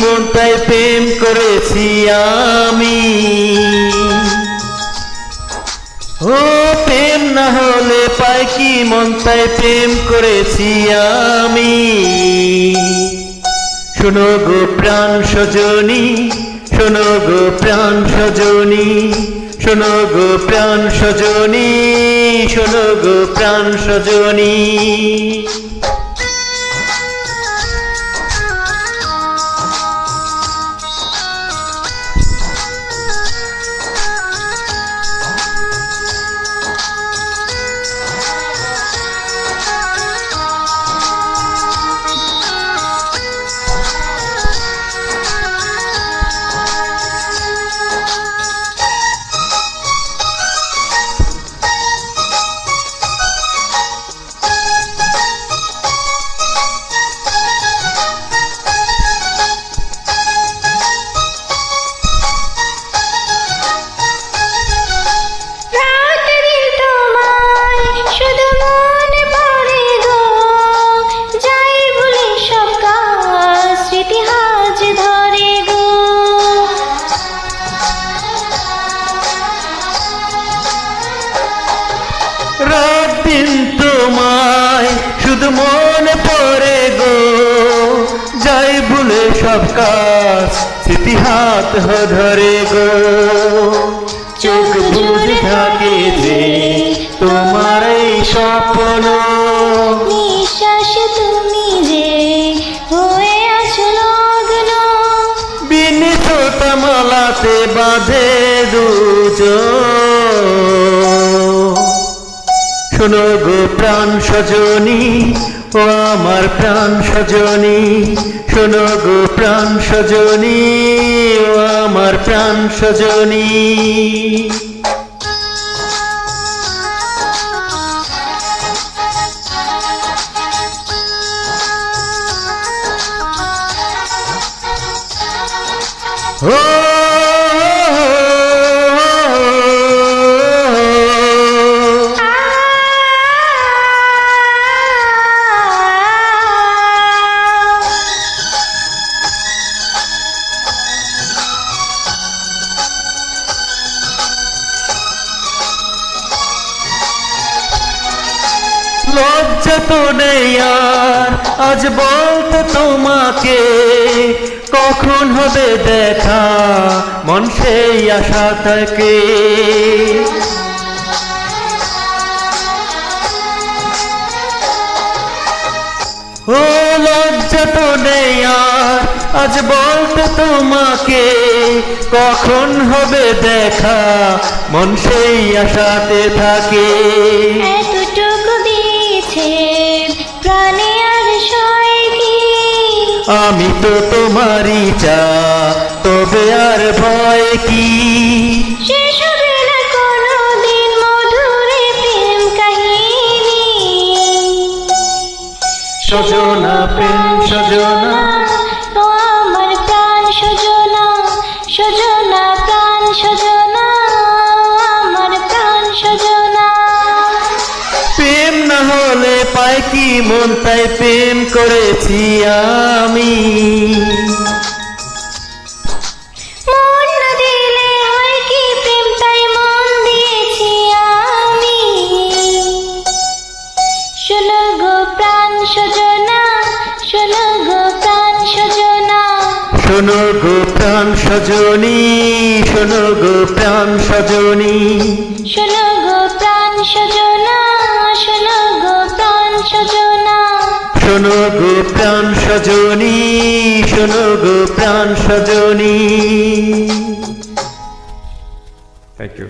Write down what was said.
মন তাই প্রেম করেছি আমি। ও, প্রেম না হলে পাই কি মন তাই প্রেম করেছি আমি। শোনো গো প্রাণ সজনী, শোনো গো প্রাণ সজনী, শোনো গো প্রাণ সজনী, শোনো গো প্রাণ সজনী। তোমায় শুধু মনে পড়ে গো। যাই ভুলে সব কাজ স্মৃতি হাত ধরে গো। চোখ বুঝে থাকে যে তোমার এই স্বপ্ন। নিঃশ্বাস তুমি যে হয়ে আছো লগ্ন। বিনীত মালাতে বাঁধে দুজ শোনো গো প্রাণ সজনী, ও আমার প্রাণ সজনী, শোনো গো প্রাণ সজনী, ও আমার প্রাণ সজনী। ও লজ্জা তো নেই আর। আজ বলতে তোমাকে, কখন হবে দেখা? মন সেই আশা থাকে। ও লজ্জা তো নেই আর। আজ বলতে তোমাকে, কখন হবে দেখা? মন সেই আশাতে থাকে। তো তোমারই চা। তবে আর ভয় কি? সজনা প্রেম সজনা মন তাই প্রেম করেছি আমি। শোনো গো প্রাণ সজনা শোনো গো প্রাণ সজনা। শোনো গো প্রাণ সজনী শোনো গো প্রাণ সজনী। শোনো শোনো গো প্রাণ সজনী শোনো গো প্রাণ সজনী। Thank you